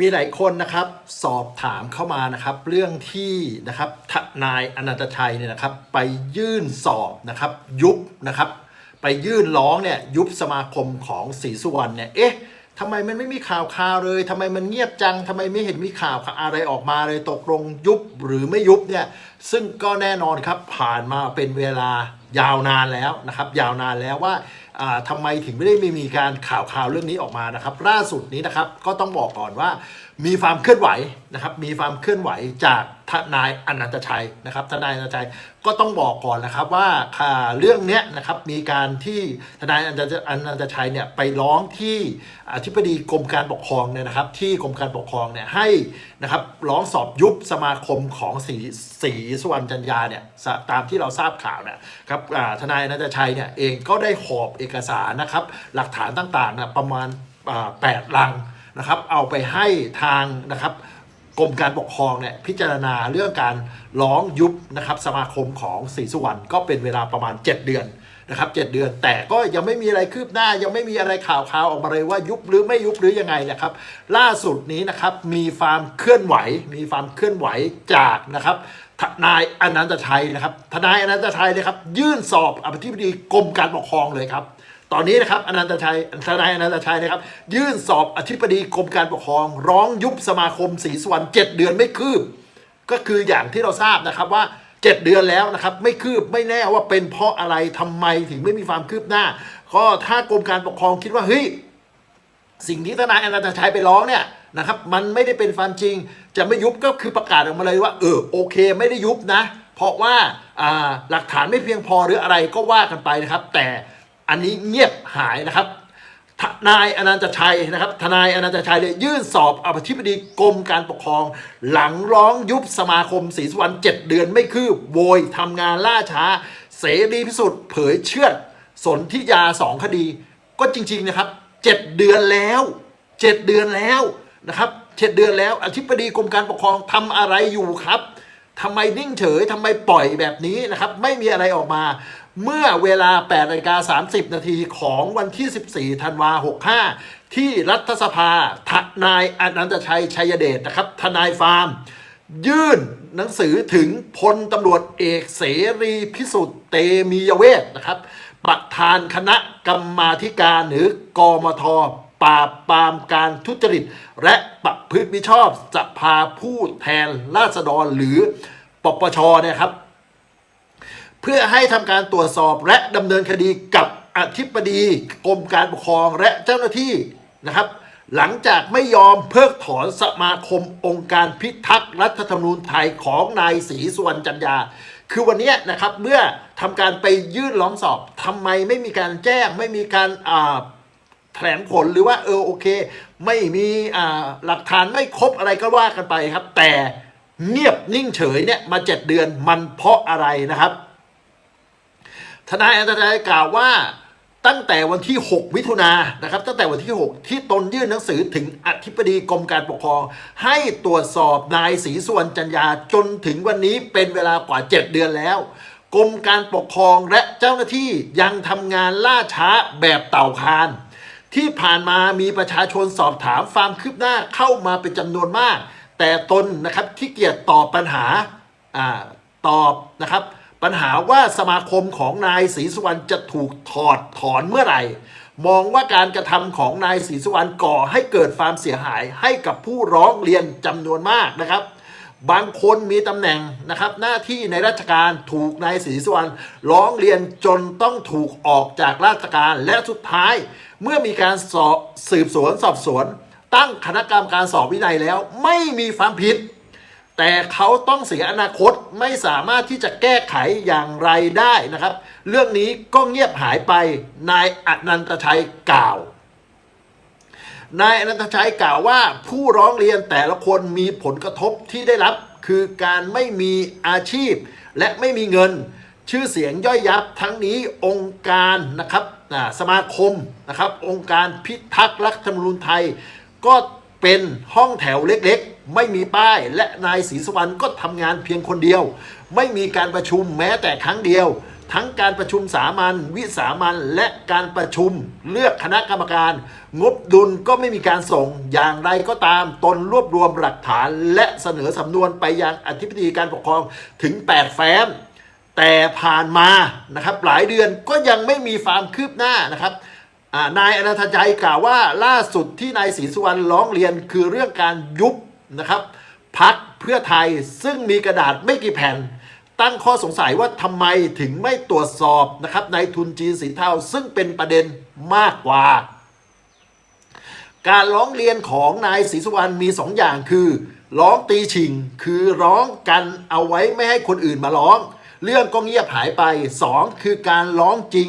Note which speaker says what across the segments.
Speaker 1: มีหลายคนนะครับสอบถามเข้ามานะครับ เรื่องที่นะครับทนายอนันตชัยเนี่ยนะครับ ไปยื่นสอบนะครับ ยุบนะครับ ไปยื่นร้องเนี่ยยุบสมาคมของศรีสุวรรณเนี่ยเอ๊ะทำไมมันไม่มีข่าวข่าวเลยทำไมมันเงียบจังทำไมไม่เห็นมีข่าวอะไรออกมาเลยตกลงยุบหรือไม่ยุบเนี่ยซึ่งก็แน่นอนครับผ่านมาเป็นเวลายาวนานแล้วนะครับ ยาวนานแล้วว่า อ่าทำไมถึงไม่ได้มีการข่าวข่าวเรื่องนี้ออกมานะครับล่าสุดนี้นะครับก็ต้องบอกก่อนว่า มีความเคลื่อนไหวนะครับ มีความเคลื่อนไหวจากทนายอนันตชัยนะครับ ทนายอนันตชัยก็ต้องบอกก่อนนะครับว่าค่ะเรื่องนี้นะครับมีการที่ทนายอนันตชัยเนี่ยไปร้องที่อธิบดีกรมการปกครองเนี่ยนะครับ ที่กรมการปกครองเนี่ยให้นะครับร้องสอบยุบสมาคมของศรีศรีสุวรรณจันยาเนี่ยตามที่เราทราบข่าวเนี่ยครับทนายอนันตชัยเนี่ยเองก็ได้หอบเอกสารนะครับ หลักฐานต่างๆนะประมาณแปดลัง นะครับเอาไปให้ทางนะครับกรมการปกครองเนี่ยพิจารณาเรื่องการร้องยุบนะครับสมาคมของศรีสุวรรณก็เป็นเวลาประมาณ 7 เดือนนะครับ7เดือนแต่ก็ยังไม่มีอะไรคืบหน้า ยังไม่มีอะไรข่าวข่าวออกมาเลยว่ายุบหรือไม่ยุบหรือยังไงนะครับ ล่าสุดนี้นะครับมีความเคลื่อนไหว มีความเคลื่อนไหวจากนะครับทนายอนันตชัยนะครับทนายอนันตชัยนะครับยื่นสอบอธิบดีกรมการปกครองเลยครับ ตอนนี้นะครับอนันตชัยทนายอนันตชัยนะครับ ยื่นสอบอธิบดีกรมการปกครอง ร้องยุบสมาคมศรีสวรรณเจ็ดเดือนไม่คืบ ก็คืออย่างที่เราทราบนะครับว่า7เดือนแล้วนะครับ ไม่คืบไม่แน่ว่าเป็นเพราะอะไรทำไมถึงไม่มีความคืบหน้า ก็ถ้ากรมการปกครองคิดว่าเฮ้ยสิ่งที่ทนายอนันตชัยไปร้องเนี่ยนะครับ มันไม่ได้เป็นความจริง จะไม่ยุบก็คือประกาศออกมาเลยว่า เออโอเค ไม่ได้ยุบนะ เพราะว่าอ่าหลักฐานไม่เพียงพอหรืออะไรก็ว่ากันไปนะครับ แต่ อันนี้เงียบหายนะครับทนายอนันตชัยนะครับ ทนายอนันตชัยเลยยื่นสอบอธิบดีกรมการปกครอง หลังร้องยุบสมาคมศรีสุวรรณเจ็ดเดือนไม่คืบโวยทำงานล่าช้า เสรีพิสุทธิ์เผยเชื่อดสนธิยาสองคดี ก็จริงๆนะครับเจ็ดเดือนแล้วเจ็ดเดือนแล้วนะครับเจ็ดเดือนแล้ว อธิบดีกรมการปกครองทำอะไรอยู่ครับทำไมนิ่งเฉยทำไมปล่อยแบบนี้นะครับ ไม่มีอะไรออกมา เมื่อเวลา8นาฬิกา30 นาทีของวันที่ 14 ธันวา65 ที่รัฐสภาทนายอนันตชัย ชัยเดชนะครับ ทนายฟาร์ม ยื่นหนังสือถึงพลตำรวจเอกเสรีพิสุทธิ์เตมียเวทนะครับ ประธานคณะกรรมาธิการหรือกมทปราบปรามการทุจริต และประพฤติมิชอบสภาผู้แทนราษฎรหรือปปชเนี่ยครับ เพื่อให้ทำการตรวจสอบและดำเนินคดีกับอธิบดีกรมการปกครองและเจ้าหน้าที่นะครับ หลังจากไม่ยอมเพิกถอนสมาคมองค์การพิทักษ์รัฐธรรมนูญไทยของนายศรีสุวรรณจันยา คือวันนี้นะครับเมื่อทำการไปยื่นร้องสอบทำไมไม่มีการแจ้งไม่มีการแถลงผลหรือว่าเออโอเค ไม่มีหลักฐานไม่ครบอะไรก็ว่ากันไปครับ แต่เงียบนิ่งเฉยเนี่ยมาเจ็ดเดือนมันเพราะอะไรนะครับ ทนายอันตรายกล่าวว่าตั้งแต่วันที่ 6 มิถุนายนนะครับ ตั้งแต่วันที่ 6 ที่ตนยื่นหนังสือถึงอธิบดีกรมการปกครอง ให้ตรวจสอบนายศรีสุวรรณจันยาจนถึงวันนี้เป็นเวลากว่า 7 เดือนแล้วกรมการปกครองและเจ้าหน้าที่ยังทำงานล่าช้าแบบเต่าคาน ที่ผ่านมามีประชาชนสอบถามความคืบหน้าเข้ามาเป็นจำนวนมาก แต่ตนนะครับที่เกียจตอบปัญหาตอบนะครับ ปัญหาว่าสมาคมของนายศรีสุวรรณจะถูกถอดถอนเมื่อไหร่ มองว่าการกระทำของนายศรีสุวรรณก่อให้เกิดความเสียหายให้กับผู้ร้องเรียนจำนวนมากนะครับ บางคนมีตำแหน่งนะครับ หน้าที่ในราชการถูกนายศรีสุวรรณร้องเรียนจนต้องถูกออกจากราชการและสุดท้าย เมื่อมีการสอบสืบสวนสอบสวน ตั้งคณะกรรมการสอบวินัยแล้ว ไม่มีความผิด แต่เขาต้องเสียอนาคตไม่สามารถที่จะแก้ไขอย่างไรได้นะครับ เรื่องนี้ก็เงียบหายไปนายอนันตชัยกล่าวนายอนันตชัยกล่าวว่าผู้ร้องเรียนแต่ละคนมีผลกระทบที่ได้รับคือการไม่มีอาชีพ และไม่มีเงิน ชื่อเสียงย่อยยับทั้งนี้องค์การนะครับสมาคมนะครับ องค์การพิทักษ์รัฐธรรมนูญไทย ก็เป็นห้องแถวเล็กๆ ไม่มีป้ายและนายศรีสุวรรณก็ทำงานเพียงคนเดียว ไม่มีการประชุมแม้แต่ครั้งเดียว ทั้งการประชุมสามัญวิสามัญและการประชุมเลือกคณะกรรมการ งบดุลก็ไม่มีการส่งอย่างไรก็ตามตนรวบรวมหลักฐาน และเสนอสำนวนไปยังอธิบดีการปกครองถึง 8 แฟ้ม แต่ผ่านมานะครับหลายเดือนก็ยังไม่มีความคืบหน้านะครับนายอนันตชัยกล่าวว่าล่าสุดที่นายศรีสุวรรณร้องเรียนคือเรื่องการยุบ นะครับพักเพื่อไทยซึ่งมีกระดาษไม่กี่แผ่น ตั้งข้อสงสัยว่าทำไมถึงไม่ตรวจสอบนะครับในทุนจีนสีเทาซึ่งเป็นประเด็นมากกว่า การร้องเรียนของนายศรีสุวรรณมีสองอย่างคือ ร้องตีชิง คือร้องกันเอาไว้ไม่ให้คนอื่นมาร้อง เรื่องก็เงียบหายไปสองคือการร้องจริง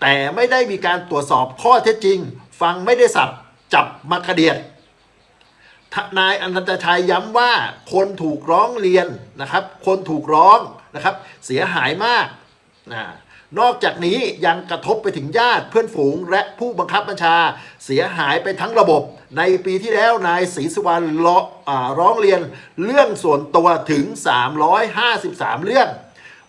Speaker 1: แต่ไม่ได้มีการตรวจสอบข้อเท็จจริง ฟังไม่ได้สับจับมากระเดียด นายอนันตชัยย้ำว่าคนถูกร้องเรียนนะครับ คนถูกร้องนะครับ เสียหายมากนะนอกจากนี้ยังกระทบไปถึงญาติเพื่อนฝูง และผู้บังคับบัญชาเสียหายไปทั้งระบบ ในปีที่แล้วนายศรีสุวรรณร้องอ่าร้องเรียนเรื่องส่วนตัวถึง 353 เรื่อง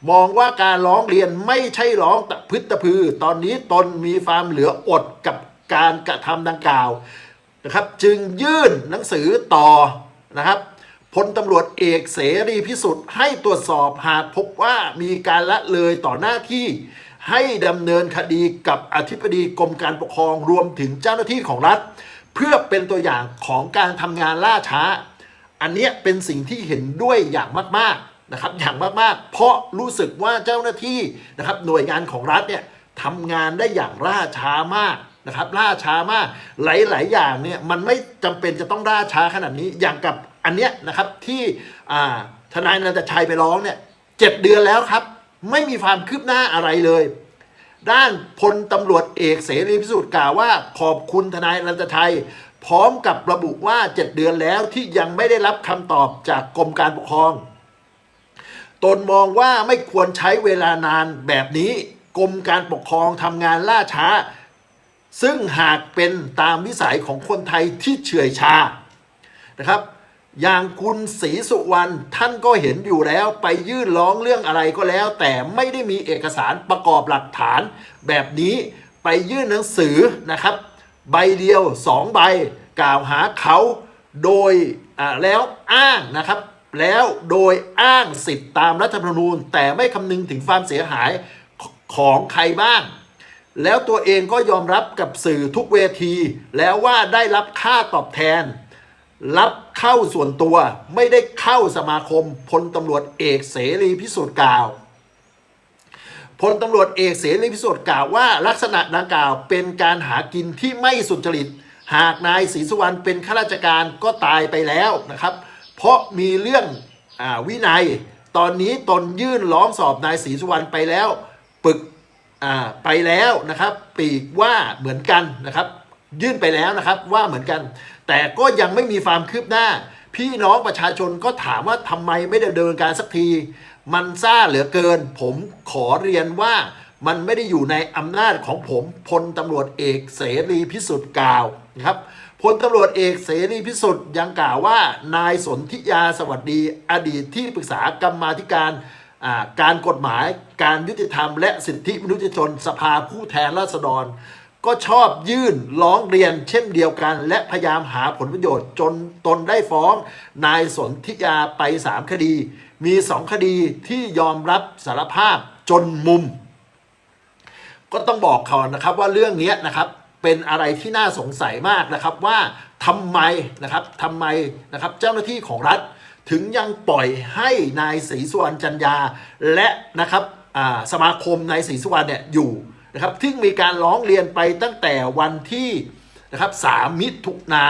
Speaker 1: มองว่าการร้องเรียนไม่ใช่ร้องตะพึตะพือ ตอนนี้ตนมีความเหลืออดกับการกระทำดังกล่าว นะครับจึงยื่นหนังสือต่อนะครับพลตำรวจเอกเสรีพิสุทธิ์ให้ตรวจสอบหากพบว่ามีการละเลยต่อหน้าที่ ให้ดำเนินคดีกับอธิบดีกรมการปกครองรวมถึงเจ้าหน้าที่ของรัฐ เพื่อเป็นตัวอย่างของการทำงานล่าช้า อันนี้เป็นสิ่งที่เห็นด้วยอย่างมากๆนะครับอย่างมากๆ เพราะรู้สึกว่าเจ้าหน้าที่นะครับหน่วยงานของรัฐเนี่ยทำงานได้อย่างล่าช้ามาก นะครับล่าช้ามากหลาย ๆ อย่างเนี่ยมันไม่จำเป็นจะต้องล่าช้าขนาดนี้อย่างกับอันเนี้ยนะครับที่ทนายนันตชัยไปร้องเนี่ยเจ็ดเดือนแล้วครับ ไม่มีความคืบหน้าอะไรเลย ด้านพลตำรวจเอกเสรีพิสุทธิ์กล่าวว่า ขอบคุณทนายนันชัย พร้อมกับระบุว่า7เดือนแล้วที่ยังไม่ได้รับคำตอบจากกรมการปกครอง ตนมองว่าไม่ควรใช้เวลานานแบบนี้ กรมการปกครองทำงานล่าช้า ซึ่งหากเป็นตามวิสัยของคนไทยที่เฉื่อยชานะครับ อย่างคุณศรีสุวรรณท่านก็เห็นอยู่แล้วไปยื่นร้องเรื่องอะไรก็แล้ว แต่ไม่ได้มีเอกสารประกอบหลักฐาน แบบนี้ไปยื่นหนังสือนะครับ ใบเดียวสองใบกล่าวหาเขาโดยอ่าแล้วอ้างนะครับ แล้วโดยอ้างสิทธิ์ตามรัฐธรรมนูญ แต่ไม่คำนึงถึงความเสียหายของใครบ้าง แล้วตัวเองก็ยอมรับกับสื่อทุกเวที แล้วว่าได้รับค่าตอบแทน รับเข้าส่วนตัวไม่ได้เข้าสมาคมพลตำรวจเอกเสรีพิสุทธิ์กล่าวพลตำรวจเอกเสรีพิสุทธิ์กล่าวว่าลักษณะดังกล่าวเป็นการหากินที่ไม่สุจริต หากนายศรีสุวรรณเป็นข้าราชการก็ตายไปแล้วนะครับ เพราะมีเรื่องอวินัย ตอนนี้ตนยื่นร้องสอบนายศรีสุวรรณไปแล้ว ปึก ไปแล้วนะครับปีกว่าเหมือนกันนะครับ ยื่นไปแล้วนะครับว่าเหมือนกัน แต่ก็ยังไม่มีความคืบหน้า พี่น้องประชาชนก็ถามว่าทำไมไม่ดำเนินการสักที มันซ่าเหลือเกิน ผมขอเรียนว่ามันไม่ได้อยู่ในอำนาจของผมพลตำรวจเอกเสรีพิสุทธิ์กล่าวนะครับพลตำรวจเอกเสรีพิสุทธิ์ยังกล่าวว่า นายสนธิยาสวัสดีอดีตที่ปรึกษากรรมาธิการ การกฎหมายการยุติธรรมและสิทธิมนุษยชนสภาผู้แทนราษฎร ก็ชอบยื่นร้องเรียนเช่นเดียวกัน และพยายามหาผลประโยชน์จนตนได้ฟ้อง นายสนธิยาไป 3 คดี มี 2 คดีที่ยอมรับสารภาพจนมุม ก็ต้องบอกเขานะครับว่าเรื่องนี้นะครับเป็นอะไรที่น่าสงสัยมากนะครับว่าทำไมนะครับทำไมนะครับเจ้าหน้าที่ของรัฐ ถึงยังปล่อยให้นายศรีสุวรรณจันยา และนะครับสมาคมนายศรีสุวรรณเนี่ยอยู่นะครับที่มีการร้องเรียนไปตั้งแต่วันที่นะครับสามมิถุนา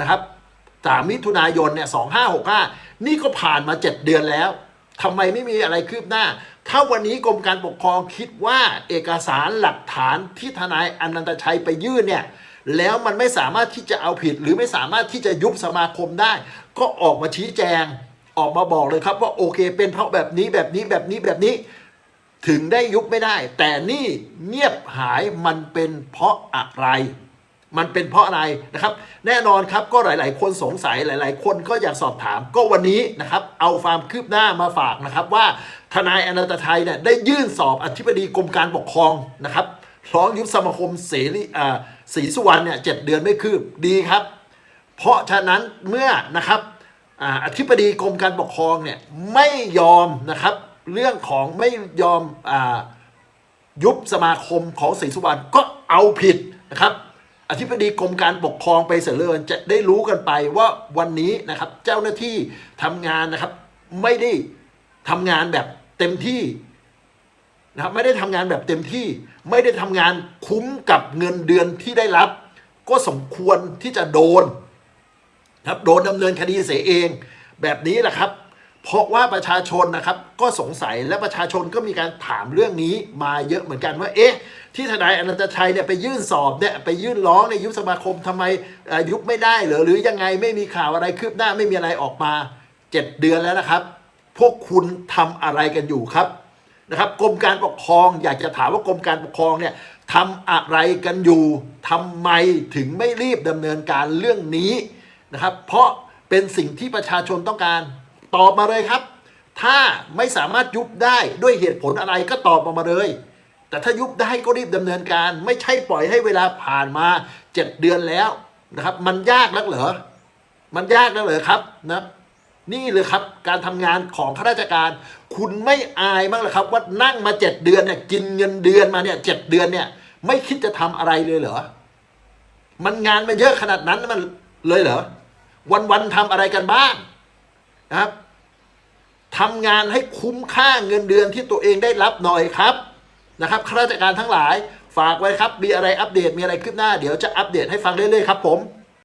Speaker 1: นะครับสามมิถุนายนเนี่ยสองห้าหกห้านี่ก็ผ่านมาเจ็ดเดือนแล้วทำไมไม่มีอะไรคืบหน้า ถ้าวันนี้กรมการปกครองคิดว่าเอกสารหลักฐานที่ทนายอนันตชัยไปยื่นเนี่ยแล้วมันไม่สามารถที่จะเอาผิดหรือไม่สามารถที่จะยุบสมาคมได้ ก็ออกมาชี้แจงออกมาบอกเลยครับว่าโอเค เป็นเพราะแบบนี้แบบนี้แบบนี้แบบนี้ ถึงได้ยุบไม่ได้ แต่นี่เงียบหายมันเป็นเพราะอะไร มันเป็นเพราะอะไรนะครับ แน่นอนครับก็หลาย ๆ คนสงสัยหลาย ๆ คนก็อยากสอบถาม ก็วันนี้นะครับ เอาความคืบหน้ามาฝากนะครับ ว่าทนายอนันตชัยเนี่ยได้ยื่นสอบอธิบดีกรมการปกครองนะครับร้องยุบสมาคมเสรีอ่าศรีสุวรรณเนี่ยเจ็ดเดือนไม่คืบดีครับ เพราะฉะนั้นเมื่อนะครับอธิบดีกรมการปกครองเนี่ยไม่ยอมนะครับ เรื่องของไม่ยอมอยุบสมาคมของศรีสุวรรณก็เอาผิดนะครับ อธิบดีกรมการปกครองไปเสริญจะได้รู้กันไปว่าวันนี้นะครับ เจ้าหน้าที่ทำงานนะครับ ไม่ได้ทำงานแบบเต็มที่นะครับไม่ได้ทำงานแบบเต็มที่ ไม่ได้ทำงานคุ้มกับเงินเดือนที่ได้รับ ก็สมควรที่จะโดน ครับโดนดำเนินคดีเสียเอง แบบนี้แหละครับ เพราะว่าประชาชนนะครับก็สงสัยและประชาชนก็มีการถามเรื่องนี้มาเยอะเหมือนกันว่าเอ๊ะที่ทนายอนันตชัยเนี่ยไปยื่นสอบเนี่ยไปยื่นร้องในยุบสมาคมทำไมยุบไม่ได้หรือหรือยังไงไม่มีข่าวอะไรคืบหน้าไม่มีอะไรออกมาเจ็ดเดือนแล้วนะครับ พวกคุณทำอะไรกันอยู่ครับนะครับกรมการปกครองอยากจะถามว่ากรมการปกครองเนี่ยทำอะไรกันอยู่ทำไมถึงไม่รีบดำเนินการเรื่องนี้ นะครับ เพราะเป็นสิ่งที่ประชาชนต้องการตอบมาเลยครับ ถ้าไม่สามารถยุบได้ด้วยเหตุผลอะไรก็ตอบออกมาเลย แต่ถ้ายุบได้ก็รีบดำเนินการ ไม่ใช่ปล่อยให้เวลาผ่านมาเจ็ดเดือนแล้วนะครับ มันยากนักเหรอมันยากนักเหรอครับนะนี่เลยครับการทำงานของข้าราชการ คุณไม่อายบ้างเหรอครับ ว่านั่งมาเจ็ดเดือนเนี่ยกินเงินเดือนมาเนี่ยเจ็ดเดือนเนี่ย ไม่คิดจะทำอะไรเลยเหรอ มันงานมันเยอะขนาดนั้นมันเลยเหรอ วันๆทำอะไรกันบ้างนะครับทำงานให้คุ้มค่าเงินเดือนที่ตัวเองได้รับหน่อยครับนะครับข้าราชการทั้งหลายฝากไว้ครับ มีอะไรอัปเดตมีอะไรคืบหน้า เดี๋ยวจะอัปเดตให้ฟังเรื่อยๆครับผม